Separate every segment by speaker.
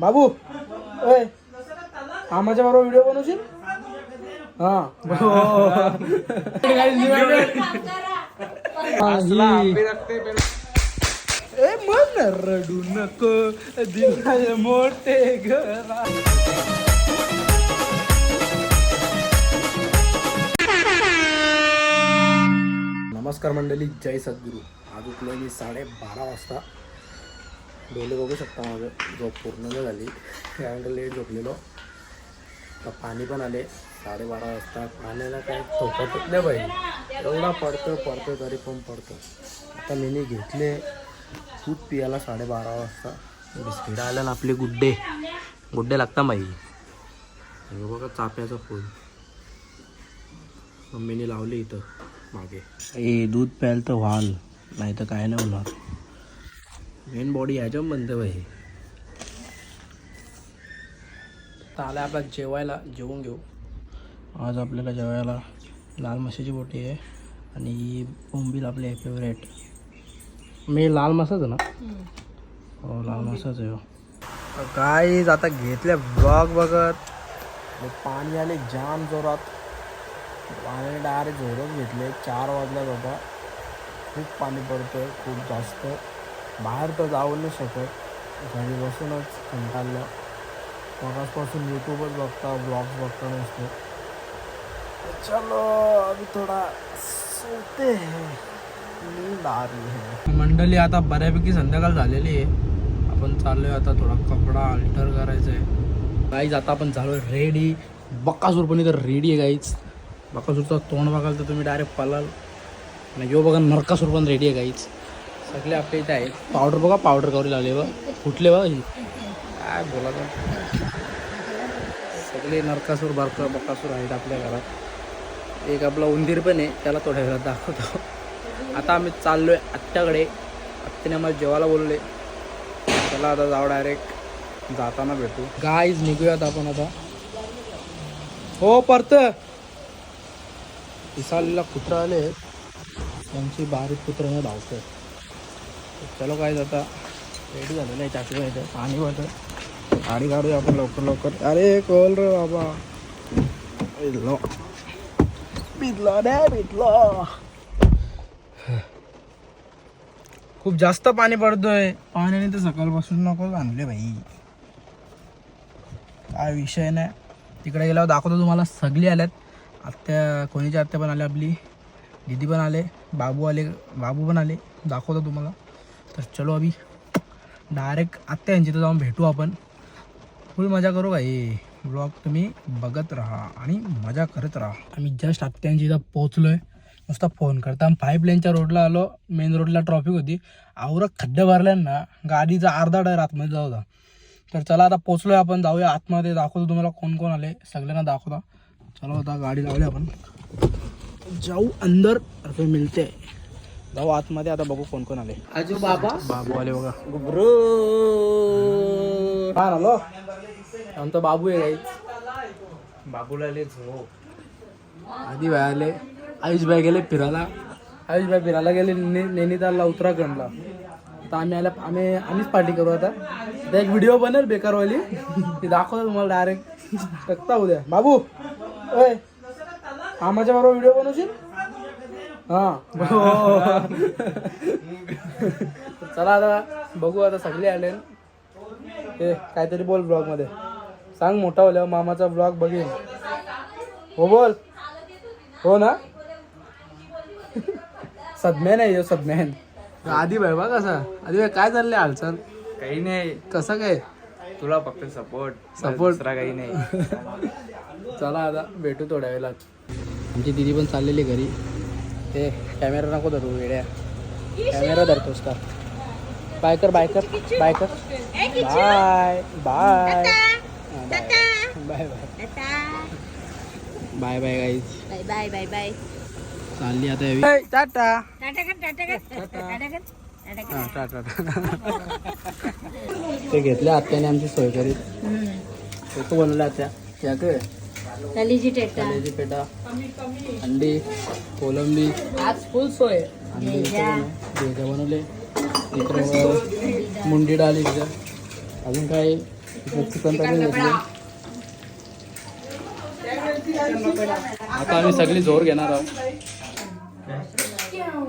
Speaker 1: बाबू ओय कामाच्या बरोबर व्हिडिओ बनवशील? हा. ए मन रडू नको दिनाय मोठे घरा. नमस्कार मंडळी जय सद्गुरू. आज उठलो मी साडे बारा वाजता. डोले बघू शकता माझं. झोप पूर्ण नाही झाली. त्यानंतर लेट झोपलेलो. तर पाणी पण आले. साडेबारा वाजता. पाण्याला काय थोपतच नाही पाहिजे एवढा पडतं पडतं तरी पण पडतं आता मी घेतले. दूध पियाला साडेबारा वाजता. बिस्किट आल्या ना आपले गुड्डे. गुड्डे लागता बाई. बघा चाप्याचा फूल मम्मीने लावले इथं मागे. ए दूध प्यायला तर व्हाल. नाही तर काय नाही होणार. मेन बॉडी ह्याच्या बनते बाई तर आला आपला जेवायला जेवून घेऊ. आज आपल्याला जेवायला लाल मसाची बोटी आहे आणि बोंबील आपले फेवरेट मी लाल मसाच ना? हो लाल मसाच आहे हो. काय आता घेतल्या बघ बघत. पाणी आले जाम जोरात. पाणी डायरेक्ट झोरच घेतले. चार वाजल्या जाता खूप पाणी पडतं खूप जास्त. बाहेर तर जाऊ नाही शकत. घरी बसूनच कंटाळलं. मगासपासून यूट्यूबच बघता ब्लॉग्स बघता नसतो. चलो अभी थोडा सोते नींद आ रही है. मंडळी आता बऱ्यापैकी संध्याकाळ झालेली आहे. आपण चाललोय आता थोडा कपडा अल्टर करायचा आहे. गाईज आता आपण चालू आहे रेडी. बक्कासूर पण इथं रेडी आहे गाईज बक्कासूरचा तोंड बघाल तर तुम्ही डायरेक्ट पलाल. आणि यो बघा नरकासूर पण रेडी आहे गाईज सगळे आपल्या इथे आहेत. पावडर बघा पावडर करू लागले बघ. फुटले बघा ही. काय बोला सगळे नरकासूर बारका बकासूर आहेत आपल्या घरात. एक आपला उंदीर पण आहे त्याला थोड्या वेळात दाखवतो. आता आम्ही चाललो आहे आत्याकडे. आत्याने आम्हाला जेवायला बोलले चला आता जाऊ डायरेक्ट जाताना भेटू. गाईज निघूयात आपण आता. हो परत. इसालीला कुत्रा आले त्यांची बारीक कुत्र्याने धावतोय. चलो काय आता रेडी झालेलं आहे चाकरी आहे पाणी वाटत गाडी काढूया आपण लवकर लवकर. अरे कोल रे बाबा. भिजलो. भिजलो रे भिजलो. खूप जास्त पाणी पडतोय. पाण्याने तर सकाळपासून नको आणले भाई काय विषय नाही. तिकडे गेल्यावर दाखवतो तुम्हाला. सगळी आल्यात. आत्या कोणीच्या आत्या पण आले आपली. दीदी पण आले. बाबू आले. बाबू पण आले. दाखवतो तुम्हाला. तर चलो अभी. डायरेक्ट आत्ता यांची इथं जाऊन भेटू आपण. फुल मजा करू का ब्लॉग तुम्ही बघत राहा आणि मजा करत राहा. आम्ही जस्ट आत्यांची इथं पोहोचलो आहे नुसता फोन करता. पाईपलाईनच्या रोडला आलो. मेन रोडला ट्रॉफिक होती. आवरं खड्डे भरल्यांना ना गाडीचा अर्धा डायर आतमध्ये जाऊ होता. तर चला आता पोचलो आहे आपण. जाऊया आतमध्ये. दाखवतो तुम्हाला कोण कोण आले. सगळ्यांना दाखवता. चला आता गाडी लावली आपण. जाऊ अंदर. मिळते फिर जाऊ आतमध्ये आता बघू कोण कोण आले.
Speaker 2: आजू बाबा
Speaker 1: बाबू आले बघा.
Speaker 2: ब्रो
Speaker 1: हा आलो. आमचा बाबू आहे
Speaker 2: बाबूला लय झो
Speaker 1: आधी बाय आले. आयुष बाय गेले फिरायला. आयुष बाय फिरायला गेले ने नैनितालला उत्तराखंडला. आता आम्ही आल्या आम्ही आम्हीच पार्टी करू आता. आता एक व्हिडिओ बनेल बेकारवाली. ती दाखवतो तुम्हाला डायरेक्ट बघता उद्या. बाबू ओय. कामाच्या बरोबर व्हिडिओ बनवशील? हा. चला आता बघू आता सगळे आले. ते काहीतरी बोल ब्लॉगमध्ये. सांग मोठा होल्यावर मामाचा ब्लॉग बघेन. हो बोल. हो ना? सदम्यान आहे सदम्यान. आधी भाई बा कसा आधी भाई काय चाललंय हालचाल?
Speaker 2: काही नाही.
Speaker 1: कसं काय?
Speaker 2: तुला फक्त सपोर्ट. दुसरा काही नाही.
Speaker 1: चला आता भेटू थोड्या वेळात. आमची दिदी पण चाललेली घरी. ते कॅमेरा नको धरू वेड्या. कॅमेरा धरतोस का? बाय कर बाय कर बाय कर. Bye bye. Bye. Bye bye. Bye guys
Speaker 3: bye bye bye bye.
Speaker 1: चालली आता यावी. टाटा.
Speaker 3: टाटा कर टाटा कर. टाटा. कर टाटा कर.
Speaker 1: हा, टाटा ते घेतले आत्याने आमची सोय करीत. ते तू बनवलं आत्या. त्या
Speaker 3: थालीची टेटा
Speaker 1: कांद्याची पेटा. अंडी कोलंबी.
Speaker 3: आज फुल सोय.
Speaker 1: अंडी भेजा. बनवले. इकडे मुंडी डाळी तिच्या अजून काय? चिकन घेतले. आता आम्ही सगळी जोर घेणार आहोत.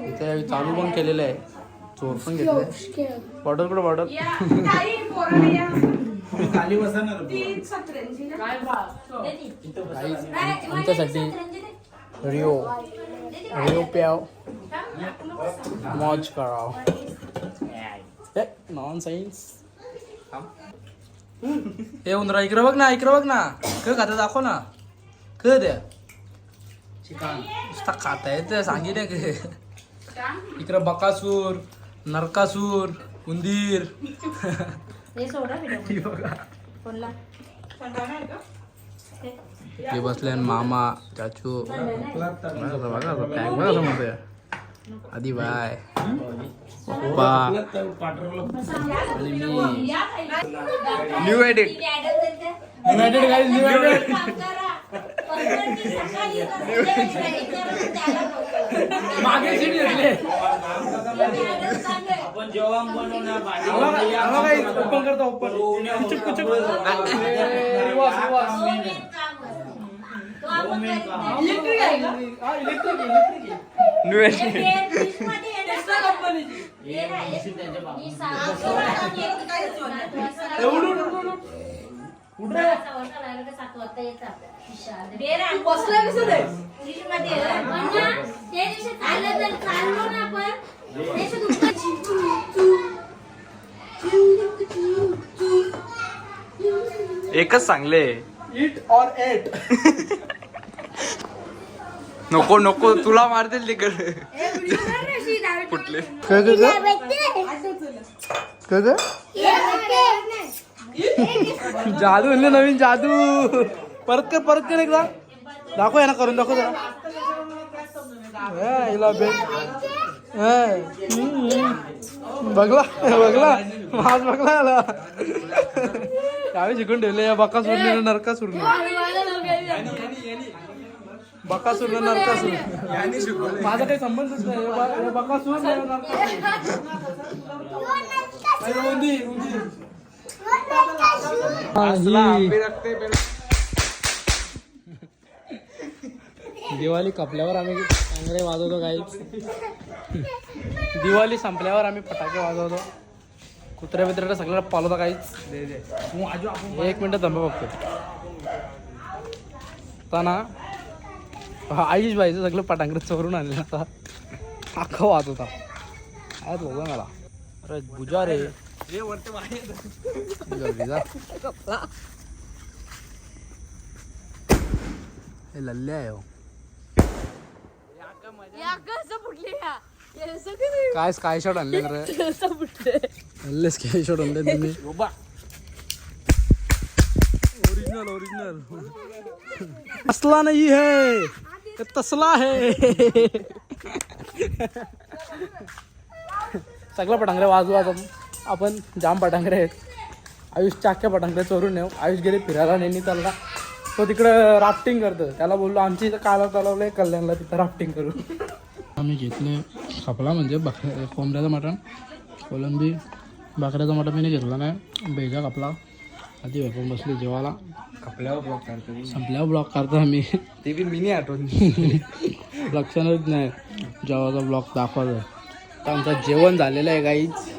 Speaker 1: इथे चालू पण केलेलं आहे. चोर पण घेतले बॉर्डर कुठं आमच्यासाठी रिओ. रिओ प्याव. मौज कराव नॉन सायन्स हे उंदरा इकडं बघ ना इकडं बघ ना. क खाता दाखव ना. क द्या चिकन. नुसता खाता येतं सांगितलं की इकडं बकासूर नरकासूर उंदीर.
Speaker 3: हे सोडा व्हिडिओ
Speaker 1: बघा.
Speaker 3: फोनला
Speaker 1: हे. बसले मामा चाचू. बघा बघा आधी बाय. पप्पा. आणि मी.
Speaker 2: न्यू एडिट
Speaker 1: गाईज युनायटेड मागे सीट घेतले. ओपन करतो ओपन चुप चुप रिवास रिवास इलेक्ट्रिक आहे का? हा इलेक्ट्रिक इलेक्ट्रिक
Speaker 2: न्यू एडिट एकच सांगले.
Speaker 1: इट और एट
Speaker 2: नको नको तुला मारतील तिकडे. कुठले
Speaker 1: काय काय जादू म्हणले नवीन जादू. परत कर परत कर एकदा. दाखव ना करून दाखव जरा. हिला. बघला बघला. माझ बघला याला. त्यावेळी शिकून ठेवले या बका सोडले नरका सोडले बका सोडलं नरका सोडलं माझा काही संबंधच नाही. बका सोड उंदी उंदी. दिवाळी कपल्यावर आम्ही चांगले वाजवतो काही दिवाळी संपल्यावर आम्ही फटाके वाजवतो. कुत्र्या बित्र्याला सगळ्याला पालवता काहीच एक मिनिट थांबा बघतो. आता ना हा आयुष भाईचं सगळं पटांकडे चोरून आणलं आता अख्खा वाज होता काय बघा मला. अरे बुजा रे. हे लल्ले आहे काय स्काय शॉट आणले रे? लल्ले स्काय शॉट आणले तुम्ही ओरिजिनल ओरिजिनल असला नाही है. तसला है सगळं पटांगरे वाजू आता आपण जाम पटांगरे आहेत. आयुष चाक्या पटांगरे चोरून नेऊ. आयुष गेले फिरायला नेहमी चालला तो तिकडं राफ्टिंग करतो. त्याला बोललो आमची इथं काला चालवलंय कल्याणला तिथं राफ्टिंग करू. आम्ही घेतले खापला म्हणजे बक कोंबड्याचं मटण कोलंबी बकऱ्याचं मटण मी घेतला नाही. बेजा कापला आधी वेपन बसले जेवायला.
Speaker 2: आपल्यावर ब्लॉक करतो
Speaker 1: संपल्यावर ब्लॉक करतो आम्ही.
Speaker 2: ते बी मिनी आठवण
Speaker 1: लक्षणच नाही. जेवायचा ब्लॉक दाखवतो आता आमचं जेवण झालेलं आहे काहीच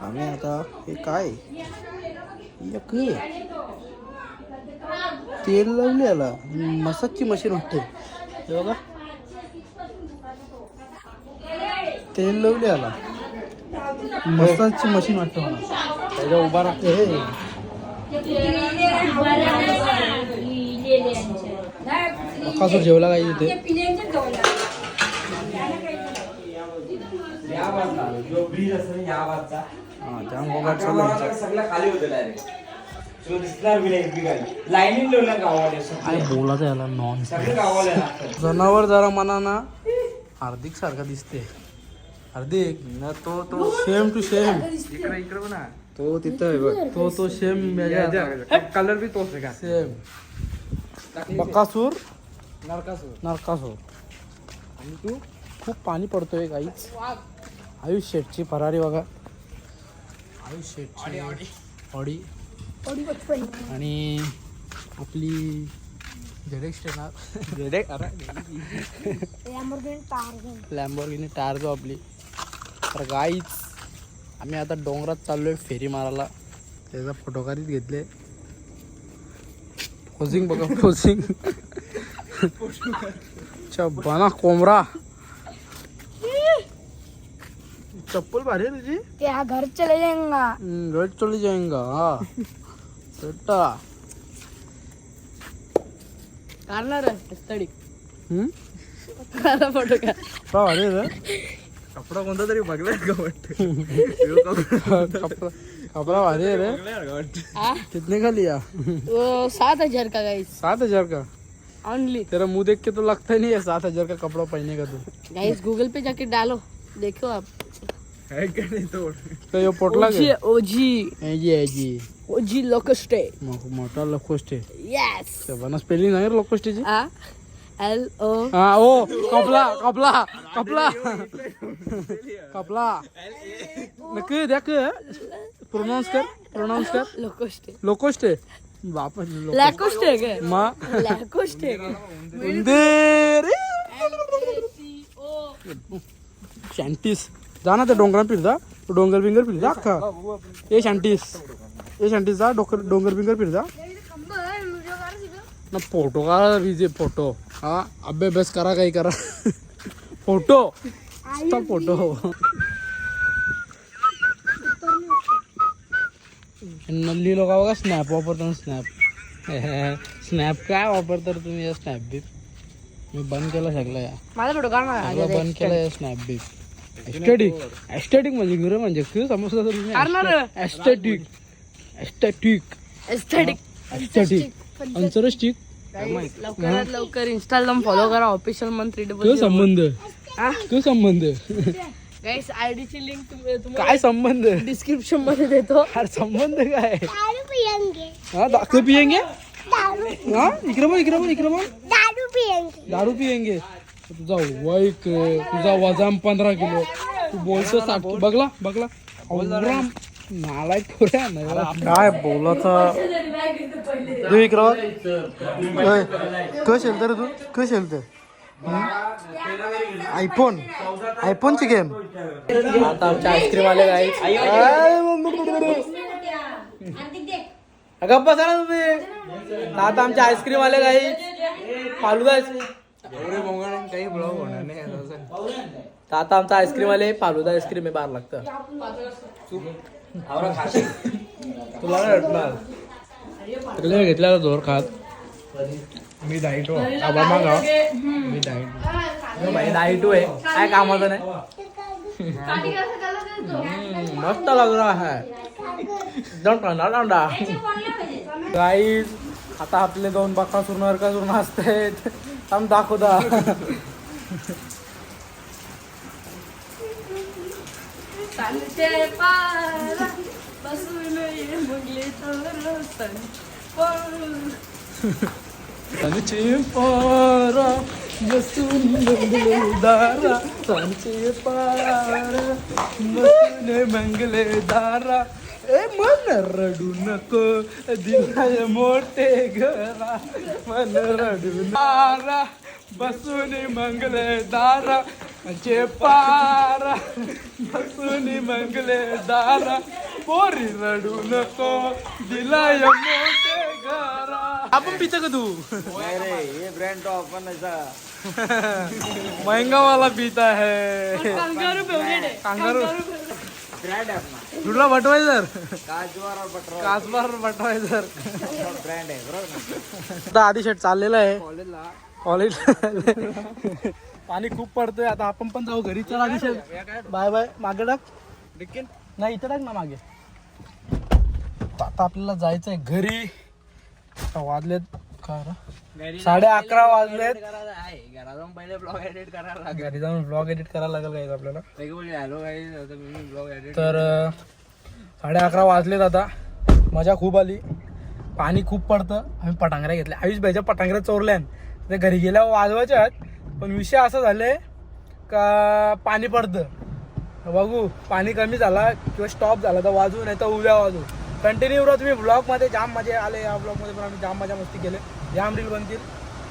Speaker 1: आम्ही आता हे काय? हे काय? तेल लावले याला. मसाजची मशीन वाटते. हे बघा. तेल लावले याला. मसाजची मशीन वाटतं मला. त्याच्या उभा राहते. हे. कसं जेवला गोगाट चालू आहे.
Speaker 2: सगळं खाली होतं डायरेक्ट तुला दिसणार बी नाही गाडी लाईनीत ठेवलं गावाला
Speaker 1: काय बोलायचं याला नॉन
Speaker 2: सगळं गावाला
Speaker 1: जनावर जरा मना ना हार्दिक सारखा दिसते हार्दिक
Speaker 2: ना तो तो
Speaker 1: सेम टू सेम
Speaker 2: इकडे इकडे तो तिथं आहे बघ.
Speaker 1: तो तो सेम
Speaker 2: कलर बी तोच आहे का?
Speaker 1: सेम बकासूर
Speaker 2: नरकासूर.
Speaker 1: नरकासूर. आणि तू खूप पाणी पडतोय काहीच आयुष शेटची फरारी बघा. आयुष शेटची ऑडी. आणि आपली झेडेक्स ट्रेनर झेडेक अरे लॅम्बोर्गिनी आपली. तर गाईच आम्ही आता डोंगरात चाललोय फेरी मारायला. त्याचा फोटो काढीत घेतले. पोझिंग बघा पोझिंग बना कोमरा चप्पल भारी तुझी.
Speaker 3: क्या घर चले जाएगा
Speaker 1: घर चले जाएगा हाँ.
Speaker 2: कपडा कोणता तरी बघलाय का
Speaker 1: कपड़ा कपड़ा भारी है रे कितने का लिया
Speaker 3: वो सात हज़ार का गाइस
Speaker 1: सात हज़ार का
Speaker 3: ओनली
Speaker 1: तेरा मुँह देख के तो लगता ही नहीं है सात हज़ार का कपड़ा पहनने का तू
Speaker 3: गाइस गूगल पे जाके डालो देखो आप
Speaker 2: नाही
Speaker 1: स्पेलिंग आहे लोकोस्टेची
Speaker 3: एल ओ
Speaker 1: हा ओ कपला कपला कपला। कपला। नक्की देख प्रोनाउन्स कर प्रोनाउन्स कर।
Speaker 3: लोकस्टे
Speaker 1: लोकोस्ट बाप
Speaker 3: लॅकोस्टे का?
Speaker 1: मा
Speaker 3: लॅकोस्टे का?
Speaker 1: उंदीर। शांतीस जा ना त्या डोंगरात फिर जा तो डोंगर बिंगर फिर जा अख्खा. ए शांतीस ए शांतीस. जा डोंगर डोंगर बिंगर फिर जा ना फोटो काढा विजे फोटो. हा अभ्यास अभ्यास करा काही करा. फोटो. फोटो. नल्ली लोक बघा स्नॅप वापरतात स्नॅप स्नॅप काय वापरतात तुम्ही या स्नॅप बीप मी बंद केलं सगळं या.
Speaker 3: माझा फोटो काढ
Speaker 1: बंद केलं स्नॅप बीप एस्टेटिक एस्टेटिक म्हणजे गुरु म्हणजे काय समजलं एस्टेटिक एस्टेटिक
Speaker 3: एस्थेटिक
Speaker 1: एस्टेटिक आन्सरच ठीक
Speaker 3: लवकरात लवकर इंस्टाग्राम फॉलो करा ऑफिशियल मंथली
Speaker 1: काय संबंध.
Speaker 3: हा?
Speaker 1: काय संबंध.
Speaker 3: गाइस आयडी ची लिंक तुम्हाला
Speaker 1: काय संबंध?
Speaker 3: डिस्क्रिप्शनमध्ये देतो.
Speaker 1: अरे संबंध काय? हा दा- काय पियेंगे? हा इकडे बघ इकडे बघ इकडे बघ. दारू पियेंगे. तुझा वय क- तुझा वजन पंधरा किलो. तू बोलतो साठ बघला बघला. नालायक काय बोलाचा तू इकडं क खेळतो रे तू? क खेळतो? आयफोन आयफोनची गेम आता आमच्या आईस्क्रीम आले काय गप्पा झाला तुम्ही. आता आमच्या आईस्क्रीम आले काही फालुदा
Speaker 2: काही ब्लॉग होणार नाही
Speaker 1: तर आता आमचा आईस्क्रीम आले फालुदा आईस्क्रीम आहे बार लागतं. तुला काय वाटणार तुला घेतला जोर खात?
Speaker 2: मी डाईट
Speaker 1: आबा मागा
Speaker 2: मी डाईट
Speaker 1: आहे. काय कामाचं नाही? मस्त लग रहा है एकदम ठंडा ठंडा गाईज आता आपले दोन बका सुरणार का सुरण असतात थांब दाखवता
Speaker 3: सांगते पारा बसून ये मुगले तर पण
Speaker 1: सांचे पारा बसून मंगले दारा सांचे पारा बसून मंगले दारा ए मन रडू नको. दिलाय मोठे घरा. मन रडू दारा बसून मंगले दारा. चे पारा. बसून मंगले दारा. पोरी रडू नको. दिलाय मोठे घरा. आपण पितं का तू?
Speaker 2: नाही रे हे ब्रँड टॉप पण
Speaker 1: महंगा वाला पीता है
Speaker 3: कांगारू
Speaker 1: कांगारू.
Speaker 2: ब्रँड आहे आपला
Speaker 1: तुला बटवायझर
Speaker 2: काजवार
Speaker 1: कासबार बटवायझर
Speaker 2: ब्रँड आहे बरोबर ना?
Speaker 1: आता आधी शेट चाललेला आहे.
Speaker 2: कॉलेजला
Speaker 1: कॉलेज पाणी खूप पडतोय आता आपण पण जाऊ घरी. चला आधी शेट बाय बाय. मागे टाक.
Speaker 2: डिक्कीन?
Speaker 1: नाही इथं टाक ना मागे. आता आपल्याला जायचंय घरी. आता वाजलेत काय रे? साडे अकरा वाजलेत.
Speaker 2: जाऊन पहिले ब्लॉग एडिट करायला लागेल.
Speaker 1: घरी जाऊन ब्लॉग एडिट करायला लागेल आपल्याला.
Speaker 2: काही मी ब्लॉग एडिट
Speaker 1: तर साडे अकरा वाजलेत आता. मजा खूप आली. पाणी खूप पडतं. आम्ही पटांगऱ्या घेतल्या. आयुष भाईच्या पटांगऱ्या चोरल्यान. ते घरी गेल्यावर वाजवायच्यात. पण विषय असा झालाय का पाणी पडतं. बघू पाणी कमी झाला किंवा स्टॉप झाला तर वाजवू नाही तर उद्या वाजवू कंटिन्यू राहा तुम्ही ब्लॉगमध्ये जाम मजा आले. या ब्लॉगमध्ये पण आम्ही जाम मजा मस्ती केले. जाम रील बनतील.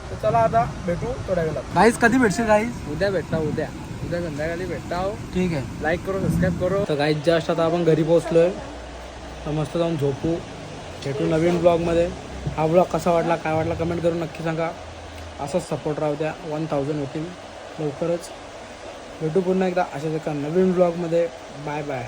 Speaker 1: तर चला आता भेटू थोड्या वेळात गाईज कधी भेटशील गाईज
Speaker 2: उद्या भेटता उद्या. उद्या संध्याकाळी भेटता हो
Speaker 1: ठीक आहे.
Speaker 2: लाईक करो सबस्क्राईब करो.
Speaker 1: तर गाईज जस्ट आता आपण घरी पोहोचलोय. तर मस्त जाऊन झोपू. भेटू नवीन ब्लॉगमध्ये हा ब्लॉग कसा वाटला काय वाटला कमेंट करून नक्की सांगा. असाच सपोर्ट राहू द्या. वन थाउजंड होतील लवकरच. भेटू पुन्हा एकदा अशाच एका नवीन ब्लॉगमध्ये बाय बाय